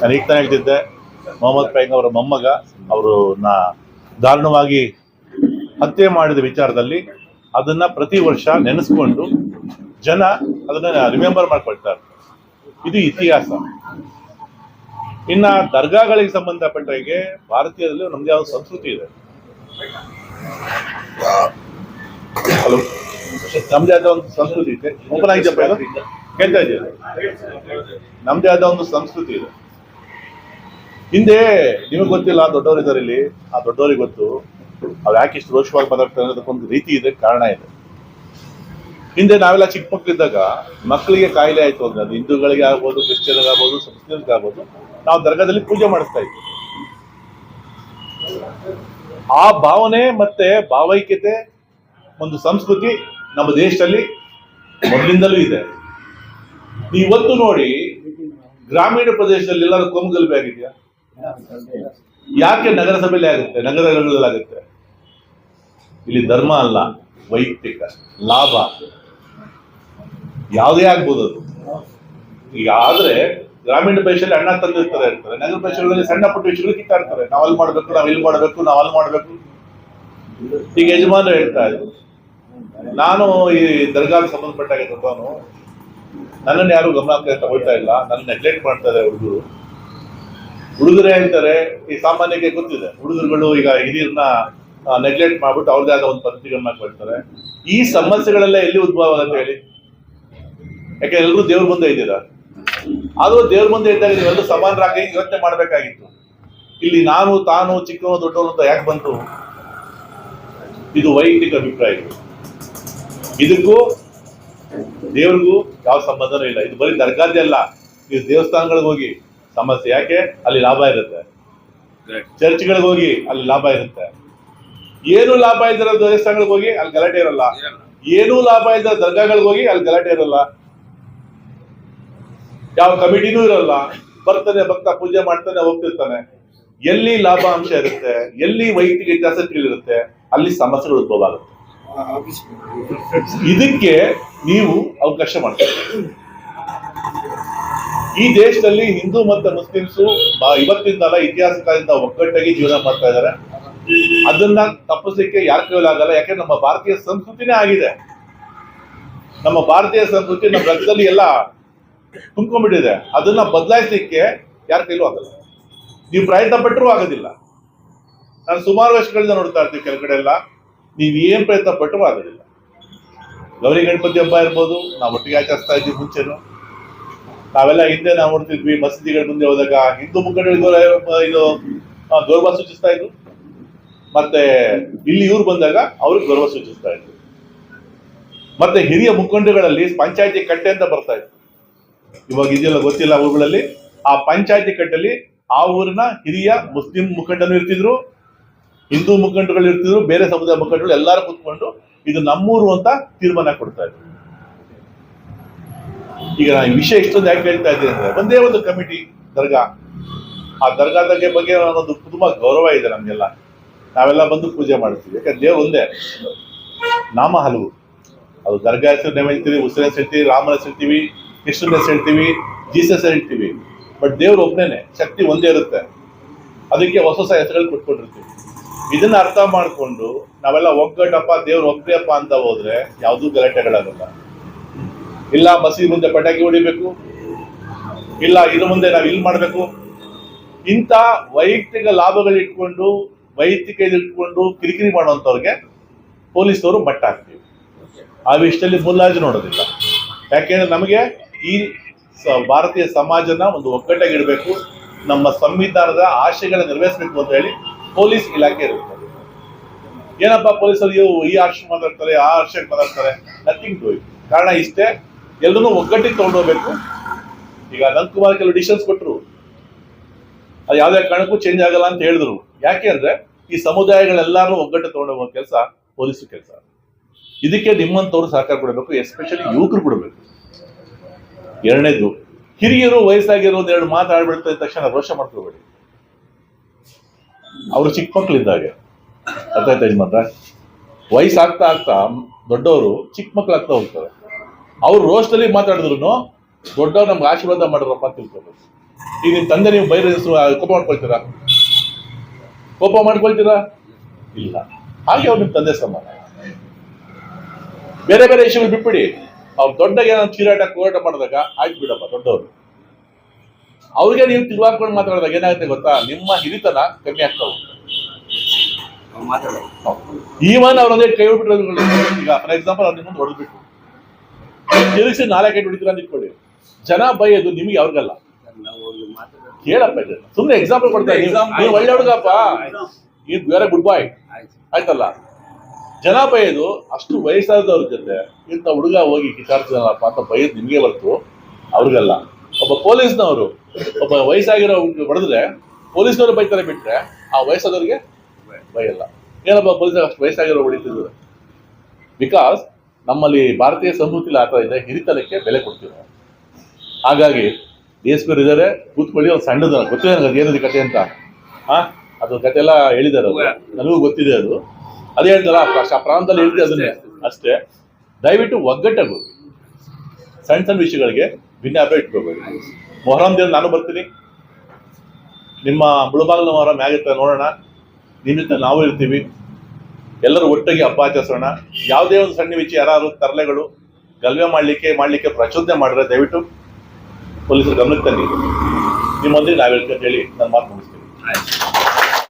ನಾನು ಈಗ ತಾನೇ ಹೇಳ್ತಿದ್ದೆ, ಮೊಹಮ್ಮದ್ ಪೈಂಗ್ ಅವರ ಮೊಮ್ಮಗ, ಅವರು ನಾ ದಾರುಣವಾಗಿ ಹತ್ಯೆ ಮಾಡಿದ ವಿಚಾರದಲ್ಲಿ ಅದನ್ನ ಪ್ರತಿ ವರ್ಷ ನೆನೆಸ್ಕೊಂಡು ಜನ ಅದನ್ನ ರಿಮೆಂಬರ್ ಮಾಡ್ಕೊಳ್ತಾರೆ. ಇದು ಇತಿಹಾಸ. ಇನ್ನ ದರ್ಗಾಗಳಿಗೆ ಸಂಬಂಧಪಟ್ಟ ಹಾಗೆ ಭಾರತೀಯದಲ್ಲಿ ನಮ್ದೇ ಆದ ಸಂಸ್ಕೃತಿ ಇದೆ. ಹಲೋ? ನಮ್ದೇ ಆದ ಒಂದು ಸಂಸ್ಕೃತಿ ಇದೆ. ಓಪನ್ ಆಗಿದೆಯಪ್ಪ ಕೇಳ್ತಾ ಇದೆಯಾ ನಮ್ದೇ ಆದ ಒಂದು ಸಂಸ್ಕೃತಿ ಇದೆ. ಹಿಂದೆ ನಿಮಗೆ ಗೊತ್ತಿಲ್ಲ ದೊಡ್ಡವರು ಇದ್ದಾರೆ ಇಲ್ಲಿ. ಆ ದೊಡ್ಡವರಿಗೆ ಗೊತ್ತು. ಅವ್ರು ಯಾಕೆ ಇಷ್ಟು ರೋಷವಾಗಿ ಮಾತಾಡ್ತಾರೆ ಅನ್ನೋದಕ್ಕೊಂದು ರೀತಿ ಇದೆ, ಕಾರಣ ಇದೆ. ಹಿಂದೆ ನಾವೆಲ್ಲ ಚಿಕ್ಕ ಮಕ್ಕಳಿದ್ದಾಗ ಮಕ್ಕಳಿಗೆ ಕಾಯಿಲೆ ಆಯ್ತು ಅಂದ್ರೆ ಅದು ಹಿಂದೂಗಳಿಗೆ ಆಗ್ಬೋದು ಕ್ರಿಶ್ಚಿಯನ್ಗೆ ಆಗ್ಬೋದು ನಾವು ದರ್ಗಾದಲ್ಲಿ ಪೂಜೆ ಮಾಡಿಸ್ತಾ ಇದ್ವಿ. ಆ ಭಾವನೆ ಮತ್ತೆ ಭಾವೈಕ್ಯತೆ ಒಂದು ಸಂಸ್ಕೃತಿ ನಮ್ಮ ದೇಶದಲ್ಲಿ ಮೊದಲಿಂದಲೂ ಇದೆ. ಇವತ್ತು ನೋಡಿ, ಗ್ರಾಮೀಣ ಪ್ರದೇಶದಲ್ಲಿ ಎಲ್ಲರೂ ಕೊಂಗಲ್ಬೆ ಆಗಿದೆಯಾ? ಯಾಕೆ ಆಗುತ್ತೆ? ನಗರಗಳಲ್ಲಿ ಆಗುತ್ತೆ ಇಲ್ಲಿ ಧರ್ಮ ಅಲ್ಲ, ವೈಯಕ್ತಿಕ, ಲಾಭ. ಯಾವುದೇ ಆಗ್ಬೋದು ಅದು. ಈಗ ಆದ್ರೆ ಗ್ರಾಮೀಣ ಪ್ರದೇಶದಲ್ಲಿ ಅಣ್ಣ ತಂದಿರ್ತಾರೆ ಇರ್ತಾರೆ ನಗರ ಪ್ರದೇಶಗಳಲ್ಲಿ ಸಣ್ಣ ಪುಟ್ಟ ವಿಷಯಗಳು ಕಿತ್ತಾಡ್ತಾರೆ. ನಾವು ಅಲ್ಲಿ ಮಾಡ್ಬೇಕು, ನಾವು ಇಲ್ಲಿ ಮಾಡ್ಬೇಕು, ನಾವು ಅಲ್ಲಿ ಮಾಡ್ಬೇಕು. ಈಗ ಯಜಮಾನರು ಹೇಳ್ತಾ ಇದ್ರು. ನಾನು ಈ ದರ್ಗಾಗೆ ಸಂಬಂಧಪಟ್ಟಾಗ ನನ್ನನ್ನು ಯಾರು ಗಮನಕ್ಕೆ ತಗೊಳ್ತಾ ಇಲ್ಲ. ನನ್ನ ನೆಗ್ಲೆಕ್ಟ್ ಮಾಡ್ತಾ ಇದ್ದಾರೆ ಹುಡುಗರು. ಹುಡುಗರೇ ಅಂತಾರೆ ಈ ಸಾಮಾನ್ಯಕ್ಕೆ ಗೊತ್ತಿದೆ. ಹುಡುಗರುಗಳು ಈಗ ಹಿರಿಯರನ್ನ ನೆಗ್ಲೆಕ್ಟ್ ಮಾಡ್ಬಿಟ್ಟು ಅವ್ರದೇ ಆದ ಒಂದು ಪರಿಸ್ಥಿತಿಗಳನ್ನ ಕೊಡ್ತಾರೆ ಈ ಸಮಸ್ಯೆಗಳೆಲ್ಲ ಎಲ್ಲಿ ಉದ್ಭವ ಅಂತ ಹೇಳಿ? ಯಾಕೆ ಎಲ್ಲರೂ ದೇವ್ರ ಮುಂದೆ ಇದ್ದೀರಾ? ಆದ್ರೂ ದೇವ್ರ ಮುಂದೆ ಇದ್ದಾಗ ನೀವೆಲ್ಲರೂ ಸಮಾನರಾಗಿ ಯೋಚನೆ ಮಾಡಬೇಕಾಗಿತ್ತು. ಇಲ್ಲಿ ನಾನು, ತಾನು, ಚಿಕ್ಕವನು, ದೊಡ್ಡವನು ಅಂತ ಯಾಕೆ ಬಂತು ಇದು ವೈಯಕ್ತಿಕ ಅಭಿಪ್ರಾಯ. ಇದು. ಇದಕ್ಕೂ ದೇವ್ರಿಗೂ ಯಾವ ಸಂಬಂಧನೂ ಇಲ್ಲ. ಇದು ಬರೀ ದರ್ಗಾದೇ ಅಲ್ಲ. ನೀವು ದೇವಸ್ಥಾನಗಳಿಗೆ ಹೋಗಿ ಸಮಸ್ಯೆ ಯಾಕೆ ಅಲ್ಲಿ ಲಾಭ ಇರುತ್ತೆ ಚರ್ಚ್ಗಳಿಗೆ ಹೋಗಿ ಅಲ್ಲಿ ಲಾಭ ಇರುತ್ತೆ ಏನು ಲಾಭ ಇದ್ರೆ ದೇವಸ್ಥಾನಗಳಿಗೆ ಹೋಗಿ ಅಲ್ಲಿ ಗಲಾಟೆ ಇರಲ್ಲ ಏನೂ ಲಾಭ ಇದ್ರೆ ದರ್ಗಾಗಳಿಗೆ ಹೋಗಿ ಅಲ್ಲಿ ಗಲಾಟೆ ಇರಲ್ಲ ಯಾವ ಕಮಿಟಿನೂ ಇರಲ್ಲ ಬರ್ತಾನೆ ಭಕ್ತ ಪೂಜೆ ಮಾಡ್ತಾನೆ ಹೋಗ್ತಿರ್ತಾನೆ ಎಲ್ಲಿ ಲಾಭಾಂಶ ಇರುತ್ತೆ ಎಲ್ಲಿ ವೈಯಕ್ತಿಕ ಇರುತ್ತೆ ಅಲ್ಲಿ ಸಮಸ್ಯೆಗಳು ಉದ್ಭವ ಆಗುತ್ತೆ ಇದಕ್ಕೆ ನೀವು ಅವಕಾಶ ಮಾಡ್ತೀರಿ ಈ ದೇಶದಲ್ಲಿ ಹಿಂದೂ ಮತ್ತು ಮುಸ್ಲಿಮ್ಸು ಇವತ್ತಿಂದಲ್ಲ ಇತಿಹಾಸ ಕಾಲದಿಂದ ಒಗ್ಗಟ್ಟಾಗಿ ಜೀವನ ಮಾಡ್ತಾ ಇದ್ದಾರೆ. ಅದನ್ನ ತಪ್ಪಿಸಲಿಕ್ಕೆ ಯಾರ ಆಗಲ್ಲ ಯಾಕೆ ನಮ್ಮ ಭಾರತೀಯ ಸಂಸ್ಕೃತಿನೇ ಆಗಿದೆ. ನಮ್ಮ ಭಾರತೀಯ ಸಂಸ್ಕೃತಿ ನಮ್ಮ ರಕ್ತದಲ್ಲಿ ಎಲ್ಲ ತುಂಬ್ಕೊಂಡ್ಬಿಟ್ಟಿದೆ. ಅದನ್ನ ಬದಲಾಯಿಸಲಿಕ್ಕೆ ಯಾರ ಕೈಲೂ ಆಗಲ್ಲ. ನೀವು ಪ್ರಯತ್ನ ಪಟ್ಟರೂ ಆಗೋದಿಲ್ಲ. ನಾನು ಸುಮಾರು ವರ್ಷಗಳಿಂದ ನೋಡ್ತಾ ಇರ್ತೀವಿ ಕೆಲ ಕಡೆ ಎಲ್ಲ. ನೀವು ಏನ್ ಪ್ರಯತ್ನ ಪಟ್ಟರೂ ಆಗೋದಿಲ್ಲ. ಗೌರಿ ಗಣಪತಿ ಹಬ್ಬ ಇರ್ಬೋದು, ನಾವು ಒಟ್ಟಿಗೆ ಆಚರಿಸ್ತಾ ಇದ್ದೀವಿ ಮುಂಚೆನು. ನಾವೆಲ್ಲ ಹಿಂದೆ ನಾವು ನೋಡ್ತಿದ್ವಿ, ಮಸೀದಿಗಳ ಮುಂದೆ ಹೋದಾಗ ಹಿಂದೂ ಮುಖಂಡಗಳು ಗೌರವ- ಇದು ಗೌರವ ಸೂಚಿಸ್ತಾ ಇದ್ರು. ಮತ್ತೆ ಇಲ್ಲಿ ಇವ್ರು ಬಂದಾಗ ಅವ್ರಿಗೆ ಗೌರವ ಸೂಚಿಸ್ತಾ ಇದ್ರು. ಮತ್ತೆ ಹಿರಿಯ ಮುಖಂಡಗಳಲ್ಲಿ ಪಂಚಾಯತಿ ಕಟ್ಟೆ ಅಂತ ಬರ್ತಾ ಇತ್ತು. ಇವಾಗ ಇದೆಯಲ್ಲ ಗೊತ್ತಿಲ್ಲ ಊರುಗಳಲ್ಲಿ. ಆ ಪಂಚಾಯತಿ ಕಟ್ಟಲ್ಲಿ ಆ ಊರಿನ ಹಿರಿಯ ಮುಸ್ಲಿಂ ಮುಖಂಡನು ಇರ್ತಿದ್ರು, ಹಿಂದೂ ಮುಖಂಡಗಳು ಇರ್ತಿದ್ರು, ಬೇರೆ ಸಮುದಾಯ ಮುಖಂಡಗಳು ಎಲ್ಲರೂ ಕುತ್ಕೊಂಡು ಇದು ನಮ್ಮೂರು ಅಂತ ತೀರ್ಮಾನ ಕೊಡ್ತಾ ಇದ್ರು. ಈಗ ನಾನು ವಿಷಯ ಇಷ್ಟೊಂದು ಯಾಕೆ ಹೇಳ್ತಾ ಇದ್ದೀನಿ ಅಂದ್ರೆ ಒಂದೇ ಒಂದು ಕಮಿಟಿ ದರ್ಗಾ. ಆ ದರ್ಗಾದ ಬಗ್ಗೆ ಒಂದು ತುಂಬಾ ಗೌರವ ಇದೆ ನಮ್ಗೆಲ್ಲ. ನಾವೆಲ್ಲ ಬಂದು ಪೂಜೆ ಮಾಡ್ತೀವಿ. ಯಾಕಂದ್ರೆ ದೇವ್ರು ಒಂದೇ. ನಾಮ ಹಲವು. ಅದು ದರ್ಗಾ ಹೆಸರು ನಾವು ಹೇಳ್ತೀವಿ ಉಸಿರ ಹೇಳ್ತೀವಿ ರಾಮನ ಹೇಳ್ತೀವಿ ಕೃಷ್ಣನ ಹೇಳ್ತೀವಿ ಜೀಸಸ್ ಹೇಳ್ತೀವಿ ಬಟ್ ದೇವ್ರು ಒಬ್ಬನೇ ಶಕ್ತಿ ಒಂದೇ ಇರುತ್ತೆ. ಅದಕ್ಕೆ ಹೊಸ ಹೊಸ ಹೆಸರುಗಳು ಕೊಟ್ಕೊಂಡಿರ್ತೀವಿ. ಇದನ್ನ ಅರ್ಥ ಮಾಡಿಕೊಂಡು ನಾವೆಲ್ಲ ಒಗ್ಗಟ್ಟಪ್ಪ, ದೇವ್ರು ಒಬ್ಬರೇಪ್ಪ ಅಂತ ಹೋದ್ರೆ ಯಾವುದೂ ಗಲಾಟೆಗಳಾಗಲ್ಲ. ಇಲ್ಲ ಮಸೀದಿ ಮುಂದೆ ಪಟಾಕಿ ಹೊಡಿಬೇಕು, ಇಲ್ಲ ಇದ್ರ ಮುಂದೆ ನಾವು ಇಲ್ಲಿ ಮಾಡಬೇಕು. ಇಂಥ ವೈಯಕ್ತಿಕ ಲಾಭಗಳಿಟ್ಕೊಂಡು ವೈಯಕ್ತಿಕ ಇಟ್ಕೊಂಡು ಕಿರಿಕಿರಿ ಮಾಡುವಂಥವ್ರಿಗೆ ಪೊಲೀಸ್ನವರು ಮಟ್ಟ ಹಾಕ್ತೀವಿ. ಆ ವಿಷಯದಲ್ಲಿ ಮುಲ್ಲಾಜು ನೋಡೋದಿಲ್ಲ. ಯಾಕೆಂದ್ರೆ ನಮಗೆ ಈ ಭಾರತೀಯ ಸಮಾಜನ ಒಂದು ಒಗ್ಗಟ್ಟಾಗಿಡಬೇಕು ನಮ್ಮ ಸಂವಿಧಾನದ ಆಶಯಗಳನ್ನ ನೆರವೇರಿಸಬೇಕು ಅಂತ ಹೇಳಿ ಪೊಲೀಸ್ ಇಲಾಖೆ ಇರುತ್ತೆ. ಏನಪ್ಪ ಪೊಲೀಸರು ಈ ಆಶಯ ಮಾತಾಡ್ತಾರೆ, ಆ ಆಶಯಕ್ಕೆ ಮಾತಾಡ್ತಾರೆ ನಥಿಂಗ್ ಟು ಇಟ್ ಕಾರಣ ಇಷ್ಟೇ ಎಲ್ಲರೂ ಒಗ್ಗಟ್ಟಿಗೆ ತಗೊಂಡೋಗ್ಬೇಕು. ಈಗ ನಂದ್ಕುಮಾರ್ ಕೆಲವು ಡಿಸಿಷನ್ಸ್ ಕೊಟ್ಟರು ಅದು ಯಾವುದೇ ಕಾರಣಕ್ಕೂ ಚೇಂಜ್ ಆಗಲ್ಲ ಅಂತ ಹೇಳಿದ್ರು. ಯಾಕೆ ಅಂದ್ರೆ ಈ ಸಮುದಾಯಗಳೆಲ್ಲರೂ ಒಗ್ಗಟ್ಟು ತಗೊಂಡೋಗುವ ಕೆಲಸ ಪೊಲೀಸ್ ಕೆಲಸ. ಇದಕ್ಕೆ ನಿಮ್ಮಂತವ್ರು ಸಹಕಾರ ಕೊಡಬೇಕು ಎಸ್ಪೆಷಲಿ ಯುವಕರು ಕೊಡಬೇಕು. ಎರಡನೇದು, ಹಿರಿಯರು ವಯಸ್ಸಾಗಿರೋದು ಎರಡು ಮಾತಾಡ್ಬಿಡ್ತಾ ತಕ್ಷಣ ರೋಷ ಮಾಡ್ಕೋಬೇಡಿ. ಅವರು ಚಿಕ್ಕ ಮಕ್ಳಿದ್ದಾಗೆ ಅರ್ಥ ಆಯ್ತಾ ಯಜಮಾನ್ರ ವಯಸ್ಸಾಗ್ತಾ ಆಗ್ತಾ ದೊಡ್ಡವರು ಚಿಕ್ಕ ಮಕ್ಳಾಗ್ತಾ ಹೋಗ್ತಾರೆ. ಅವ್ರು ರೋಷದಲ್ಲಿ ಮಾತಾಡಿದ್ರು ದೊಡ್ಡವ್ರು ನಮ್ಗೆ ಆಶೀರ್ವಾದ ಮಾಡಿದ್ರಪ್ಪ ಅಂತ ತಿಳ್ಕೊಬೇಕು ಈಗ ನಿಮ್ಮ ತಂದೆ ನೀವು ಬೈರ ಕೋಪ ಮಾಡ್ಕೊಳ್ತೀರಾ? ಕೋಪ ಮಾಡ್ಕೊಳ್ತೀರಾ? ಇಲ್ಲ. ಹಾಗೆ ಅವ್ರು ನಿಮ್ಮ ತಂದೆ ಸಮಾನ. ಬೇರೆ ಬೇರೆ ವಿಷಯಗಳು ಬಿಟ್ಬಿಡಿ. ಅವ್ರು ದೊಡ್ಡಗೆ ಏನೋ ಚೀರಾಟ ಹೋರಾಟ ಮಾಡಿದಾಗ ಆಯ್ತು ಬಿಡಪ್ಪ ದೊಡ್ಡವರು. ಅವ್ರಿಗೆ ನೀವು ತಿರುವಾಕೊಂಡು ಮಾತಾಡಿದಾಗ ಏನಾಗುತ್ತೆ ಗೊತ್ತಾ? ನಿಮ್ಮ ಹಿರಿತನ ಕಮ್ಮಿ ಆಗ್ತಾ ಹೋಗುತ್ತೆ ಈವನ್ ಅವ್ರ ಅದೇ ಕೈ ಬಿಟ್ಟಿರೋದು ಈಗ ಫಾರ್ ಎಕ್ಸಾಂಪಲ್ ಅವ್ರ ನಿಮ್ಮನ್ನು ಹೊಡೆದ್ಬಿಟ್ಟು ತಿರುಗಿಸಿ ನಾಲ್ಕು ಕೈ ಹೊಡಿತೀರ ಅಂತ ಇಟ್ಕೊಳ್ಳಿ. ಜನ ಬೈಯೋದು ನಿಮಗೆ ಅವ್ರಿಗಲ್ಲ. ಕೇಳಪ್ಪ ಇದು. ಸುಮ್ಮನೆ ಎಕ್ಸಾಂಪಲ್ ಕೊಡ್ತಾ ನೀವು ಒಳ್ಳೆ ಹುಡುಗಪ್ಪ ಈ ಬೇರೆ ಗುಡ್ ಬಾಯ್. ಆಯ್ತಲ್ಲ? ಜನ ಬೈಯೋದು ಅಷ್ಟು ವಯಸ್ಸಾದವ್ರ ಜೊತೆ ಇಂಥ ಹುಡುಗ ಹೋಗಿ ಕಿತ್ತಾಡ್ತಿದಾನಪ್ಪ ಅಂತ ಬೈಯೋದು ನಿಮಗೆ ಬರ್ತು ಅವ್ರಿಗಲ್ಲ. ಒಬ್ಬ ಪೊಲೀಸ್ನವರು ಒಬ್ಬ ವಯಸ್ಸಾಗಿರೋ ಹುಡ್ಗ ಹೊಡೆದ್ರೆ ಪೊಲೀಸ್ನವರು ಬೈತಾರೆ ಬಿಟ್ರೆ ಆ ವಯಸ್ಸಾದವ್ರಿಗೆ ಬೈಯಲ್ಲ. ಏನಪ್ಪ ಪೊಲೀಸ್ ಅಷ್ಟು ವಯಸ್ಸಾಗಿರೋ ಹೊಡಿತಿದ್ರು ಬಿಕಾಸ್ ನಮ್ಮಲ್ಲಿ ಭಾರತೀಯ ಸಂಸ್ಕೃತಿಲಿ ಆ ಥರ ಇದೆ, ಹಿರಿತನಕ್ಕೆ ಬೆಲೆ ಕೊಡ್ತೀವಿ ಹಾಗಾಗಿ ಡಿ ಎಸ್ ಪಿ ಇದ್ದಾರೆ ಕೂತ್ಕೊಳ್ಳಿ, ಅವ್ರು ಸಣ್ಣದ ಗೊತ್ತಿದೆ ನನಗೆ ಅದು ಏನಿದೆ ಕತೆ ಅಂತ. ಹಾ ಅದು ಕತೆ ಎಲ್ಲ ಹೇಳಿದ್ದಾರೆ ಅವ್ರು. ನನಗೂ ಗೊತ್ತಿದೆ ಅದು. ಅದೇ ಹೇಳ್ದಲ್ಲ ಆ ಪ್ರಾಂತದಲ್ಲಿ ಹೇಳಿದೆ ಅದನ್ನೇ. ಅಷ್ಟೇ. ದಯವಿಟ್ಟು ಒಗ್ಗಟ್ಟಾಗಿ ಸಣ್ಣ ಸಣ್ಣ ವಿಷಯಗಳಿಗೆ ಭಿನ್ನಾಭ್ಯ ಇಟ್ಕೋಬೇಡಿ. ಮೊಹರಂ ದಿನ ನಾನು ಬರ್ತೀನಿ. ನಿಮ್ಮ ಮುಳುಬಾಗಲ ಮೊಹರಂ ಹೇಗಿರ್ತಾರೆ ನೋಡೋಣ. ನಿಮ್ಮಿಂದ ನಾವು ಇರ್ತೀವಿ. ಎಲ್ಲರೂ ಒಟ್ಟಿಗೆ ಹಬ್ಬ ಆಚರಿಸೋಣ. ಯಾವುದೇ ಒಂದು ಸಣ್ಣ ವಿಚಿ ಯಾರು ತರಲೆಗಳು ಗಲ್ವೆ ಮಾಡಲಿಕ್ಕೆ ಮಾಡಲಿಕ್ಕೆ ಪ್ರಚೋದನೆ ಮಾಡಿದ್ರೆ ದಯವಿಟ್ಟು ಪೊಲೀಸರು ಗಮನಕ್ಕೆ ತನ್ನಿ. ನಿಮ್ಮೊಂದಿಗೆ ನಾವು ಹೇಳ್ತೀವಿ ಅಂತ ಹೇಳಿ ನನ್ನ ಮಾತು ಮುಗಿಸ್ತೀನಿ.